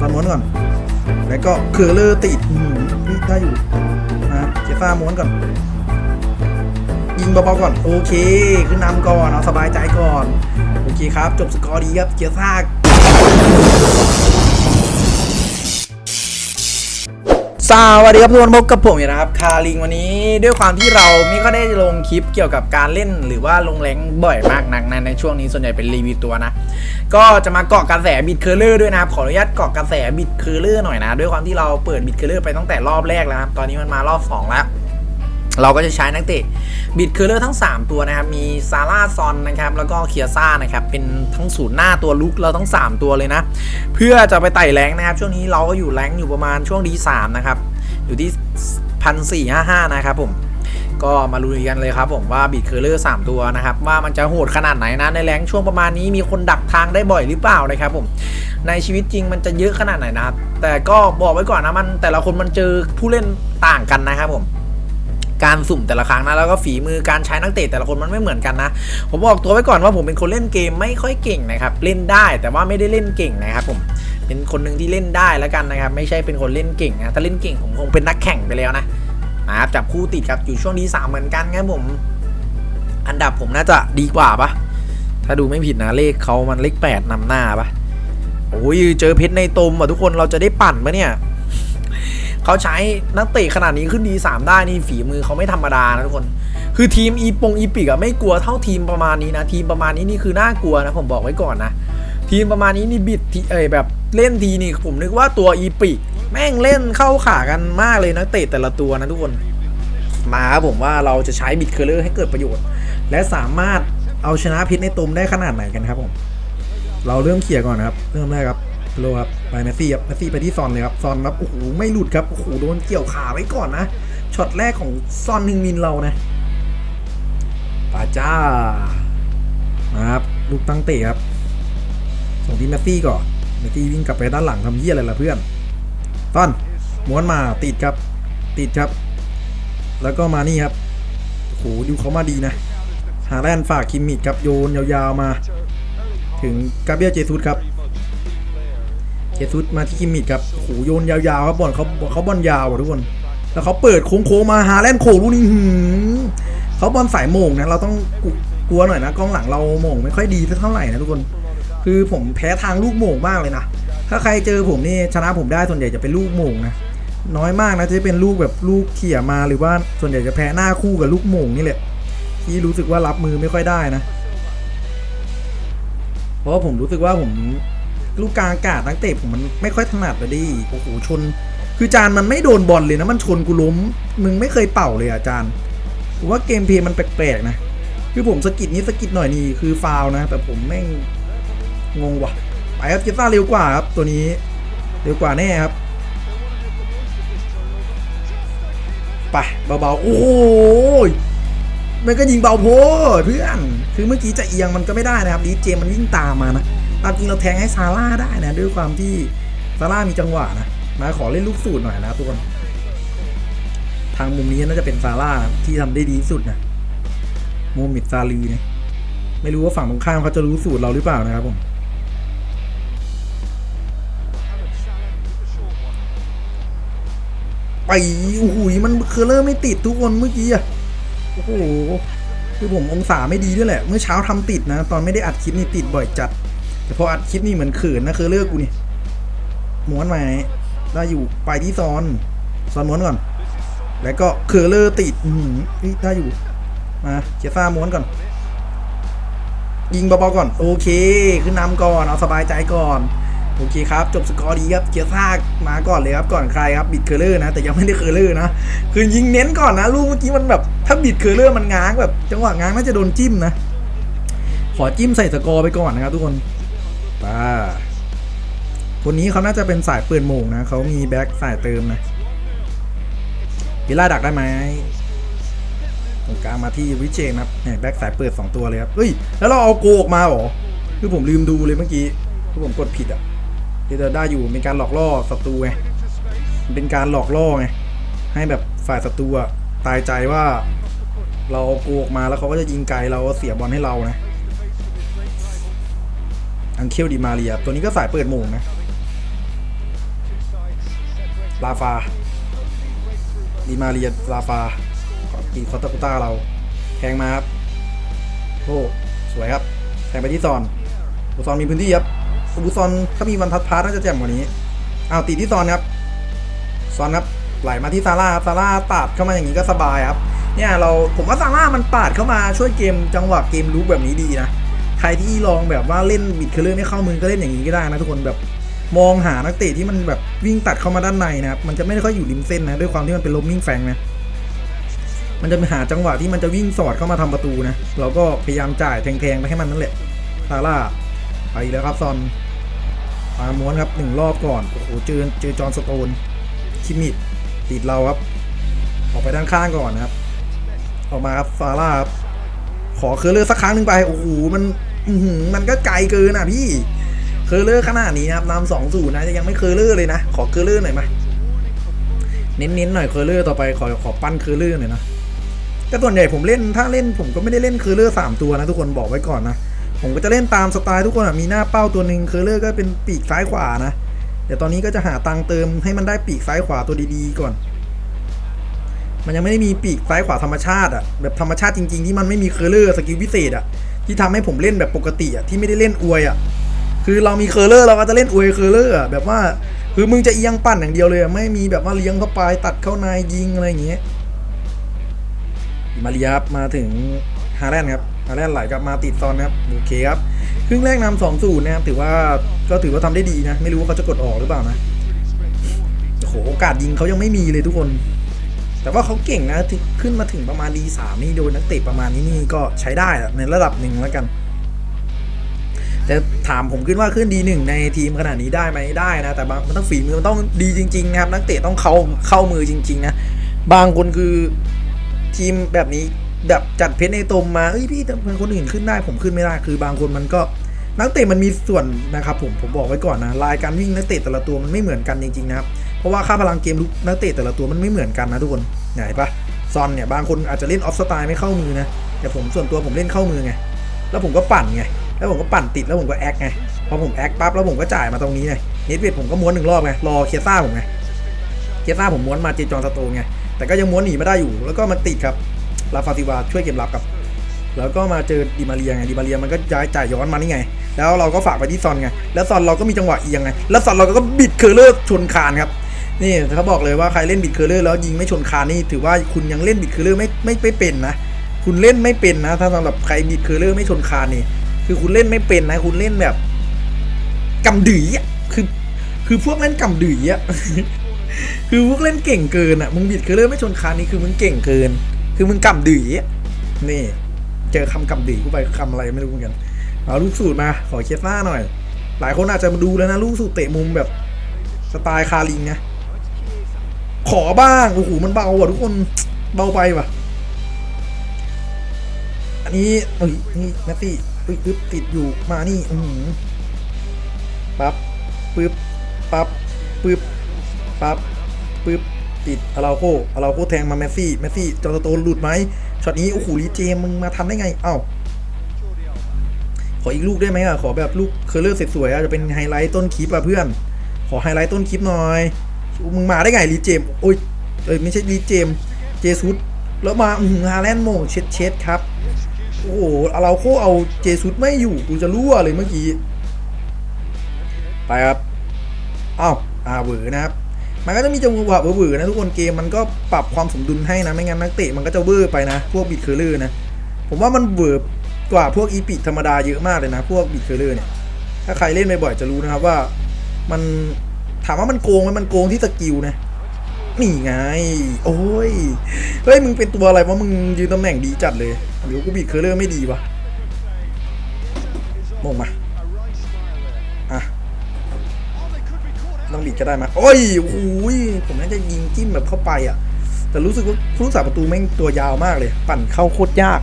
ซอนม้วนก่อน แล้วก็เคอร์เลอร์ติดนี่ได้อยู่นะเจซ่าม้วนก่อน ยิงเบาๆก่อน โอเค ขึ้นนำก่อนเอาสบายใจก่อน โอเคครับ จบสกอร์ดีครับ เจซ่า สวัสดีครับทุกคนพบกับผมนะครับคาริงวันนี้ด้วยความที่เราไม่ก็ได้ลงคลิปเกี่ยวกับการเล่นหรือว่าลงแรงบ่อยมากนักนะในช่วงนี้ส่วนใหญ่เป็นรีวิวตัวนะ ก็จะมาเกาะกระแสบิดเคอร์เลอร์ด้วยนะครับขออนุญาตเกาะกระแสบิดเคอร์เลอร์หน่อยนะ ด้วยความที่เราเปิดบิดเคอร์เลอร์ไปตั้งแต่รอบแรกแล้วครับตอนนี้มันมารอบสองแล้ว เราก็จะใช้นักเตะบิดเคอร์เลอร์ทั้ง 3 ตัวนะครับ มีซาร่าซอนนะครับแล้วก็เคียซ่านะครับ เป็นทั้งศูนย์หน้าตัวลุกเราทั้ง 3 ตัวเลยนะ เพื่อจะไปไต่แรงนะครับ ช่วงนี้เราก็อยู่แรงอยู่ประมาณช่วงดีสามนะครับ อยู่ที่พันสี่ห้าห้านะครับผมก็มาลุยกันเลยครับผมว่าบิดเคอร์เลอร์3ตัวนะครับ ว่ามันจะโหดขนาดไหนนะ ในแรงช่วงประมาณนี้มีคนดักทางได้บ่อยหรือเปล่านะครับผมในชีวิตจริงมันจะเยอะขนาดไหนนะครับ แต่ก็บอกไว้ก่อนนะมันแต่ละคนมันเจอผู้เล่นต่างกันนะครับผม การสุ่มแต่ละครั้งนะแล้วก็ฝีมือการใช้นักเตะแต่ละคนมันไม่เหมือนกันนะผมบอกตัวไว้ก่อนว่าผมเป็นคนเล่นเกมไม่ค่อยเก่งนะครับเล่นได้แต่ว่าไม่ได้เล่นเก่งนะครับผมเป็นคนหนึ่งที่เล่นได้แล้วกันนะครับไม่ใช่เป็นคนเล่นเก่งนะถ้าเล่นเก่งผมคงเป็นนักแข่งไปแล้วนะนะครับจับคู่ติดครับอยู่ช่วงที่สามเหมือนกันครับผม อันดับผมน่าจะดีกว่าปะถ้าดูไม่ผิดนะเลขเขามันเลขแปดนำหน้าปะโอ้ยเจอเพชรในตมอะทุกคนเราจะได้ปั่นปะเนี่ย เขาใช้นักเตะขนาดนี้ขึ้นดีสามได้นี่ฝีมือเขาไม่ธรรมดานะทุกคน คือทีมอีปงอีปิกอะไม่กลัวเท่าทีมประมาณนี้นะ ทีมประมาณนี้นี่คือน่ากลัวนะผมบอกไว้ก่อนนะ ทีมประมาณนี้นี่บิดทีเอยแบบเล่นทีนี่ผมนึกว่าตัวอีปิกแม่งเล่นเข้าขากันมากเลยนักเตะแต่ละตัวนะทุกคน มาครับผมว่าเราจะใช้บิดเคอร์เลอร์ให้เกิดประโยชน์ และสามารถเอาชนะพิษในตุมได้ขนาดไหนกันครับผม เราเริ่มเขี่ยก่อนนะครับ เริ่มแรกครับ โลครับไปเมสซี่ครับเมสซี่ไปที่ซอนเลยครับซอนครับโอ้โหไม่หลุดครับโอ้โหโดนเกี่ยวขาไว้ก่อนนะช็อตแรกของซอนฮึงมินเรานะปาจ้านะครับลูกตั้งเตะครับส่งที่เมสซี่ก่อนเมสซี่วิ่งกลับไปด้านหลังทำเยี่ยอะไรล่ะเพื่อนซอนม้วนมาติดครับ ติดครับ แล้วก็มานี่ครับโอ้โหดูเขามาดีนะฮาแลนฝากคิมมิดครับโยนยาวๆมา ถึงกาเบียเจซุสครับ จซุสมาที่คิมมิดครับโอ้โหโยนยาวๆครับบอลเขาเขาบอลยาวอะทุกคน แล้วเขาเปิดโค้งๆมาหาแลนโขลูกนี้หืมเขาบอลสายโมงนะเราต้องกลัวหน่อยนะกองหลังเราโมงไม่ค่อยดีเท่าไหร่นะทุกคน คือผมแพ้ทางลูกโมงมากเลยนะถ้าใครเจอผมนี่ชนะผมได้ส่วนใหญ่จะเป็นลูกโมงนะน้อยมากนะจะเป็นลูกแบบลูกเขี่ยมาหรือว่าส่วนใหญ่จะแพ้หน้าคู่กับลูกโมงนี่แหละที่รู้สึกว่ารับมือไม่ค่อยได้นะ เพราะผมรู้สึกว่าผม ลูกกลางอากาศนักเตะผมมันไม่ค่อยถนัดเลยดิโอ้โหชน คือจานมันไม่โดนบอลเลยนะมันชนกูล้มมึงไม่เคยเป่าเลยอะจานผมว่าเกมเพลย์มันแปลกๆนะคือผมสกิดนี้สกิดหน่อยนี่คือฟาวนะ แต่ผมแม่งงงว่ะไปครับเจสซ่าเร็วกว่าครับตัวนี้เร็วกว่าแน่ครับไปเบาๆโอ้โหมันก็ยิงเบาโพดเพื่อน คือเมื่อกี้จะเอียงมันก็ไม่ได้นะครับดีเจมันวิ่งตามมานะ ตามจริงเราแทงให้ซาร่าได้นะ ด้วยความที่ซาร่ามีจังหวะนะมาขอเล่นลูกสูตรหน่อยนะทุกคน ทางมุมนี้น่าจะเป็นซาร่านะที่ทำได้ดีที่สุดนะโมมิดซาลีเนี่ยไม่รู้ว่าฝั่งตรงข้ามเขาจะรู้สูตรเราหรือเปล่านะครับผมไปโอ้โหมันเคอร์เลอร์ไม่ติดทุกคนเมื่อกี้อะโอ้โหคือผมองศาไม่ดีด้วยแหละ เมื่อเช้าทำติดนะ ตอนไม่ได้อัดคลิปนี่ติดบ่อยจัด แต่พออัดคลิปนี่เหมือนเขินนะเคอเลือร์กูนี่ม้วนไหมได้อยู่ไปที่ซอนซอนม้วนก่อน แล้วก็เคอร์เลอร์ติดอือหือนี่ได้อยู่มาเจซ่าม้วนก่อน ยิงเบาๆก่อน โอเค ขึ้นนำก่อนเอาสบายใจก่อนโอเคครับ จบสกอร์ดีครับเกียร์ซากมาก่อนเลยครับก่อนใครครับบิดเคอร์เลอร์นะ แต่ยังไม่ได้เคอร์เลอร์นะ คือยิงเน้นก่อนนะ ลูกเมื่อกี้มันแบบ ถ้าบิดเคอร์เลอร์มันง้างแบบ จังหวะง้างน่าจะโดนจิ้มนะ ขอจิ้มใส่สกอร์ไปก่อนนะครับทุกคน ป้าคนนี้เขาน่าจะเป็นสายเปิดโมงนะเขามีแบ็คสายเติมนะวิล่าดักได้ไหมตรงกลางมาที่วิเจนครับเนี่ยแบ็คสายเปิด 2 ตัวเลยครับเฮ้ย แล้วเราเอาโกออกมาหรอ คือผมลืมดูเลยเมื่อกี้คือผมกดผิดอะที่จะได้อยู่เป็นการหลอกล่อศัตรูไงเป็นการหลอกล่อไงให้แบบฝ่ายศัตรูตายใจว่า เราเอาโกออกมาแล้วเขาก็จะยิงไกลเราเสียบอลให้เรานะ อังเคลดีมาเรียตัวนี้ก็สายเปิดโมงนะ ลาฟาดีมาเรียลาฟากีคอตาคุต้าเราแทงมาครับโอ้สวยครับแทงไปที่ซอนบุซอนมีพื้นที่ครับบุซอนถ้ามีวันทัดพาร์ทน่าจะแจ่มกว่านี้อ้าวตีที่ซอนครับซอนครับไหลมาที่ซาร่าซาร่าปาดเข้ามาอย่างนี้ก็สบายครับเนี่ยเราผมว่าซาร่ามันปาดเข้ามาช่วยเกมจังหวะเกมลุกแบบนี้ดีนะ ใครที่ลองแบบว่าเล่นบิดเคอร์เลอร์ไม่เข้ามือก็เล่นอย่างนี้ก็ได้นะทุกคนแบบมองหานักเตะที่มันแบบวิ่งตัดเข้ามาด้านในนะครับมันจะไม่ค่อยอยู่ริมเส้นนะด้วยความที่มันเป็นลมวิ่งแฟงนะมันจะไปหาจังหวะที่มันจะวิ่งสอดเข้ามาทำประตูนะเราก็พยายามจ่ายแทงๆไปให้มันนั่นแหละซาร่าไปแล้วครับซอนมาม้วนครับหนึ่งรอบก่อนโอ้โหเจอเจอจอห์นสโตนคิมมิดติดเราครับ ออกไปด้านข้างก่อนนะครับ ออกมาครับซาร่าครับขอเคอร์เลอร์สักครั้งหนึ่งไปโอ้โหมัน มันก็ไกลเกินอะพี่ เคอร์เลอร์ขนาดนี้นะครับนำสองศูนย์นะยังไม่เคอร์เลอร์เลยนะ ขอเคอร์เลอร์หน่อยมาเน้นๆหน่อยเคอร์เลอร์ต่อไปขอขอปั้นเคอร์เลอร์หน่อยนะแต่ส่วนใหญ่ผมเล่นถ้าเล่นผมก็ไม่ได้เล่นเคอร์เลอร์สามตัวนะทุกคนบอกไว้ก่อนนะผมก็จะเล่นตามสไตล์ทุกคนอะมีหน้าเป้าตัวหนึ่งเคอร์เลอร์ก็เป็นปีกซ้ายขวานะเดี๋ยวตอนนี้ก็จะหาตังค์เติมให้มันได้ปีกซ้ายขวาตัวดีๆก่อน มันยังไม่ได้มีปีกซ้ายขวาธรรมชาติอะแบบธรรมชาติจริงๆที่มันไม่มีเคอร์เลอร์สกิลพิเศษอะ ที่ทำให้ผมเล่นแบบปกติอะที่ไม่ได้เล่นอวยอะคือเรามีเคอร์เลอร์เราก็จะเล่นอวยเคอร์เลอร์อะแบบว่าคือมึงจะเอียงปั่นอย่างเดียวเลยไม่มีแบบว่าเลี้ยงเข้าไปตัดเข้าในยิงอะไรอย่างเงี้ยมาเรียบมาถึงฮาแลนด์ครับฮาแลนด์ไหลกลับมาติดซอนนะครับโอเคครับครึ่งแรกนำสองศูนย์นะครับถือว่าก็ถือว่าทำได้ดีนะ ไม่รู้ว่าเขาจะกดออกหรือเปล่านะโอ้โหโอกาสยิงเขายังไม่มีเลยทุกคน แต่ว่าเขาเก่งนะที่ขึ้นมาถึงประมาณดีสามนี่โดยนักเตะประมาณนี้นี่ก็ใช้ได้ในระดับหนึ่งแล้วกัน แต่ถามผมขึ้นว่าขึ้นดีหนึ่งในทีมขนาดนี้ได้ไหมได้นะ แต่บางมันต้องฝีมือมันต้องดีจริงๆนะครับนักเตะต้องเข้าเข้ามือจริง ๆ นะ บางคนคือทีมแบบนี้แบบจัดเพชรในตมมาเอ้ยพี่แต่คนอื่นขึ้นได้ผมขึ้นไม่ได้คือบางคนมันก็นักเตะมันมีส่วนนะครับผมผมบอกไว้ก่อนนะลายการวิ่งนักเตะแต่ละตัวมันไม่เหมือนกันจริงๆนะครับ เพราะว่าค่าพลังเกมลุกนักเตะแต่ละตัวมันไม่เหมือนกันนะทุกคนไหนปะซอนเนี่ยบางคนอาจจะเล่นออฟสไตล์ไม่เข้ามือนะแต่ผมส่วนตัวผมเล่นเข้ามือไงแล้วผมก็ปั่นไงแล้วผมก็ปั่นติดแล้วผมก็แอคไงพอผมแอคปั๊บแล้วผมก็จ่ายมาตรงนี้ไงเนตเวทผมก็ม้วนหนึ่งรอบไงรอเคซ่าผมไงเคซ่าผมม้วนมาเจจอนสโตนไงแต่ก็ยังม้วนหนีไม่ได้อยู่ แล้วก็มันติดครับลาฟาติวาช่วยเก็บรับกับ แล้วก็มาเจอดิมาเรียไงดิมาเรียมันก็ย้ายจ่ายย้อนมานี่ไง แล้วเราก็ฝากไปที่ซอนไงแล้วซอนเราก็มีจังหวะเอียงไงแล้วซอนเราก็บิดเคอร์เลอร์ชนคานครับ นี่เขาบอกเลยว่าใครเล่นบิดเคอร์เลอร์แล้วยิงไม่ชนคานนี่ถือว่าคุณยังเล่นบิดเคอร์เลอร์ไม่ไม่ไม่เป็นนะคุณเล่นไม่เป็นนะ ถ้าสำหรับใครบิดเคอร์เลอร์ไม่ชนคานนี่ คือคุณเล่นไม่เป็นนะ คุณเล่นแบบกำดื๋ยอะคือ คือพวกเล่นกำดื๋ยอะคือพวกเล่นเก่งเกินอะมึงบิดเคอร์เลอร์ไม่ชนคานนี่คือมึงเก่งเกิน คือมึงกำดื๋ยอะนี่ เจอคำกำดื๋ยเข้าไปคำอะไรไม่รู้เหมือนกันเอาลูกสูตรมา ขอเคสหน้าหน่อย หลายคนอาจจะมาดูแล้วนะ ลูกสูตรเตะมุมแบบสไตล์คาริงนะ ขอบ้างโอ้โหมันเบาอะทุกคนเบาไปว่ะ อันนี้เอ้ยนี่แมตตี้ปึ๊บปึ๊บติดอยู่มานี่อือหือปั๊บปึ๊บปั๊บปึ๊บปั๊บปึ๊บติดอาราโคอาราโคแทงมาแมสซี่แมสซี่จอร์โตนหลุดไหมช็อตนี้โอ้โหลีเจมมึงมาทำได้ไงเอ้าขออีกลูกได้ไหมอะขอแบบลูกเคอร์เลอร์สวยๆอะจะเป็นไฮไลท์ต้นคลิปอะเพื่อน ขอไฮไลท์ต้นคลิปหน่อย มึงมาได้ไงลีเจมโอ้ยเอ้ยไม่ใช่ลีเจมเจซุสแล้วมาอือหือฮาแลนด์โมเช็ดเช็ดครับ โอ้โหเราโคเอาเจสุดไม่อยู่กูจะรั่วเลยเมื่อกี้ไปครับอ้าวอาเวอร์นะครับมันก็จะมีจังหวะเวอร์ๆนะทุกคนเกมมันก็ปรับความสมดุลให้นะไม่งั้นนักเตะมันก็จะเวอร์ไปนะ พวกบิดเคอร์เลอร์นะ ผมว่ามันเวอร์กว่าพวกอีพิธรรมดาเยอะมากเลยนะ พวกบิดเคอร์เลอร์เนี่ย ถ้าใครเล่นบ่อยๆจะรู้นะครับว่ามันามว่ามันโกงไหมมันโกงที่สกิลนะนี่ไง โอ้ย เฮ้ย มึงเป็นตัวอะไรวะ มึงยืนตำแหน่งดีจัดเลยหรือกูบีดเคอร์เลอร์ไม่ดีวะมองมา อะ ต้องบีดก็ได้มา โอ้ยโอ้ย ผมน่าจะยิงจิ้มแบบเข้าไปอะ แต่รู้สึกว่าผู้รักษาประตูแม่งตัวยาวมากเลย ปั่นเข้าโคตรยาก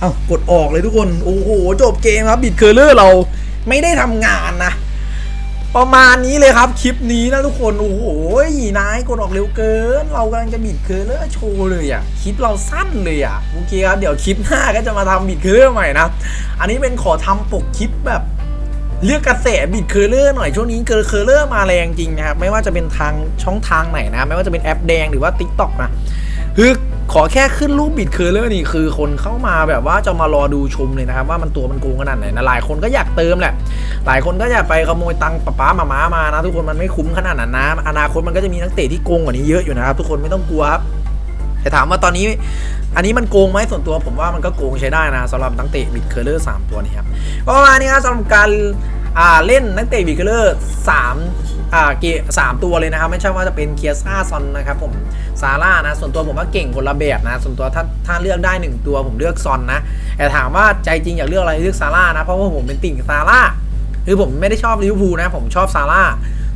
เอ้ากดออกเลยทุกคน โอ้โห จบเกมครับบิดเคอร์เลอร์เราไม่ได้ทำงานนะ ประมาณนี้เลยครับคลิปนี้นะทุกคนโอ้โหนายกดออกเร็วเกิน เรากำลังจะบิดเคอร์เลอร์โชว์เลยอะคลิปเราสั้นเลยอะโอเคครับเดี๋ยวคลิปหน้าก็จะมาทำบิดเคอร์เลอร์ใหม่นะอันนี้เป็นขอทำปกคลิปแบบเรียกกระแสบิดเคอร์เลอร์หน่อยช่วงนี้เกอร์เคอร์เลอร์มาแรงจริงนะครับไม่ว่าจะเป็นทางช่องทางไหนนะ ไม่ว่าจะเป็นแอปแดงหรือว่า Tik t o อกนะคือ ขอแค่ขึ้นรูปบิดเคอร์เลอร์นี่คือคนเข้ามาแบบว่าจะมารอดูชมเลยนะครับ ว่ามันตัวมันโกงขนาดไหนนะหลายคนก็อยากเติมแหละ หลายคนก็อยากไปขโมยตังค์ป๊าป๊ามาม้ามานะ ทุกคนมันไม่คุ้มขนาดนั้นนะอนาคตมันก็จะมีนักเตะที่โกงกว่านี้เยอะอยู่นะครับทุกคนไม่ต้องกลัวครับแต่ถามว่าตอนนี้อันนี้มันโกงไหมส่วนตัวผมว่ามันก็โกงใช้ได้นะสำหรับนักเตะบิดเคอร์เลอร์สามตัวนี้ครับก็ประมาณนี้ครับสำหรับการเล่นนักเตะบิดเคอร์เลอร์สาม อ่าเกสามตัวเลยนะครับ ไม่ใช่ว่าจะเป็นเคียซ่าซอนนะครับผมซาร่านะส่วนตัวผมว่าเก่งคนละแบบนะส่วนตัวถ้าถ้าเลือกได้หนึ่งตัวผมเลือกซอนนะแต่ถามว่าใจจริงอยากเลือกอะไรเลือกซาร่านะเพราะว่าผมเป็นติ่งซาร่าคือผมไม่ได้ชอบลิเวอร์พูลนะผมชอบซาร่า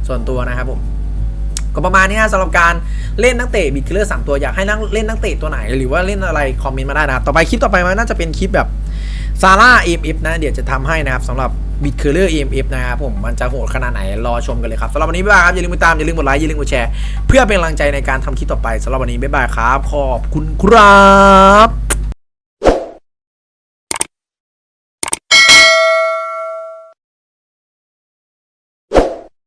ส่วนตัวนะครับผมก็ประมาณนี้นะสำหรับการเล่นนักเตะบิดคิลเลอร์สามตัวอยากให้นักเล่นนักเตะตัวไหน หรือว่าเล่นอะไรคอมเมนต์มาได้นะต่อไปคลิปต่อไปมันน่าจะเป็นคลิปแบบซาร่า EMF นะเดี๋ยวจะทำให้นะครับสำหรับ บิดเคอร์เลอร์ EMF นะครับผมมันจะโหดขนาดไหน รอชมกันเลยครับสำหรับวันนี้บ๊ายบายครับ อย่าลืมติดตาม อย่าลืมกดไลค์อย่าลืมกดแชร์ เพื่อเป็นกำลังใจในการทำคลิปต่อไปสำหรับวันนี้บ๊ายบายครับ ขอบคุณครับ